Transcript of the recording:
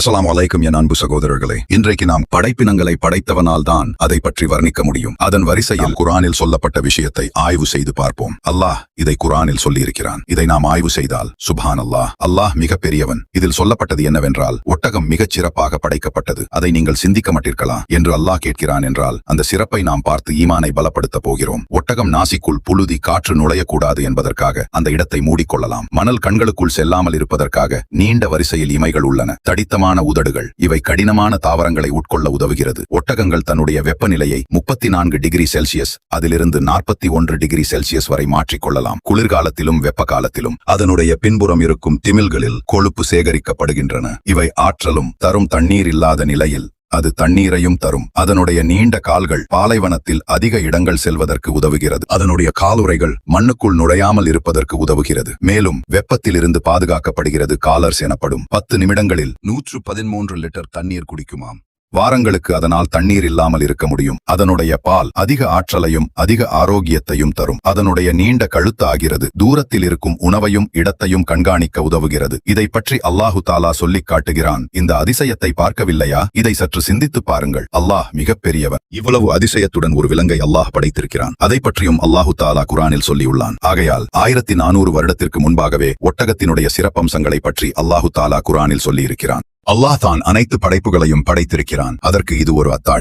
அஸ்லாம் வலைக்கும் என் அன்பு சகோதரர்களே இன்றைக்கு நாம் படைப்பினங்களை படைத்தவனால் தான் அதை பற்றி வர்ணிக்க முடியும். அதன் வரிசையில் குரானில் சொல்லப்பட்ட விஷயத்தை ஆய்வு செய்து பார்ப்போம். அல்லாஹ் இதை குரானில் சொல்லியிருக்கிறான். இதை நாம் ஆய்வு செய்தால் சுபான் அல்லாஹ் அல்லாஹ் மிக பெரியவன் இதில் சொல்லப்பட்டது என்னவென்றால் ஒட்டகம் மிகச் சிறப்பாக படைக்கப்பட்டது. அதை நீங்கள் சிந்திக்க மாட்டிருக்கலாம் என்று அல்லாஹ் கேட்கிறான் என்றால் அந்த சிறப்பை நாம் பார்த்து ஈமானை பலப்படுத்த போகிறோம். ஒட்டகம் நாசிக்குள் புழுதி காற்று நுழையக்கூடாது என்பதற்காக அந்த இடத்தை மூடிக்கொள்ளலாம். மணல் கண்களுக்குள் செல்லாமல் இருப்பதற்காக நீண்ட வரிசையில் இமைகள் உள்ளன. தடித்தமான உதடுகள். இவை கடினமான தாவரங்களை உட்கொள்ள உதவுகிறது. ஒட்டகங்கள் தன்னுடைய வெப்பநிலையை முப்பத்தி நான்கு டிகிரி செல்சியஸ் அதிலிருந்து நாற்பத்தி ஒன்று டிகிரி செல்சியஸ் வரை மாற்றிக்கொள்ளலாம். குளிர்காலத்திலும் வெப்ப காலத்திலும் அதனுடைய பின்புறம் இருக்கும் திமில்களில் கொழுப்பு சேகரிக்கப்படுகின்றன. இவை ஆற்றலும் தரும் தண்ணீர் இல்லாத நிலையில் அது தண்ணீரையும் தரும். அதனுடைய நீண்ட கால்கள் பாலைவனத்தில் அதிக இடங்கள் செல்வதற்கு உதவுகிறது. அதனுடைய காலுறைகள் மண்ணுக்குள் நுழையாமல் இருப்பதற்கு உதவுகிறது. மேலும் வெப்பத்திலிருந்து பாதுகாக்கப்படுகிறது. காலர்ஸ் எனப்படும் பத்து நிமிடங்களில் நூற்று பதிமூன்று லிட்டர் தண்ணீர் குடிக்குமாம். வாரங்களுக்கு அதனால் தண்ணீர் இல்லாமல் இருக்க முடியும். அதனுடைய பால் அதிக ஆற்றலையும் அதிக ஆரோக்கியத்தையும் தரும். அதனுடைய நீண்ட கழுத்து ஆகிறது. தூரத்தில் இருக்கும் உணவையும் இடத்தையும் கண்காணிக்க உதவுகிறது. இதை பற்றி அல்லாஹு தாலா சொல்லிக் காட்டுகிறான். இந்த அதிசயத்தை பார்க்கவில்லையா? இதை சற்று சிந்தித்துப் பாருங்கள். அல்லாஹ் மிகப்பெரியவன். இவ்வளவு அதிசயத்துடன் ஒரு விலங்கை அல்லாஹ் படைத்திருக்கிறான். அதை பற்றியும் அல்லாஹு தாலா குரானில் சொல்லியுள்ளான். ஆகையால் ஆயிரத்தி நானூறு வருடத்திற்கு முன்பாகவே ஒட்டகத்தினுடைய சிறப்பம்சங்களை பற்றி அல்லாஹு தாலா குரானில் சொல்லியிருக்கிறான். அல்லாஹ் தான் அனைத்து படைப்புகளையும் படைத்திருக்கிறான். அதற்கு இது ஒரு அத்தாட்சி.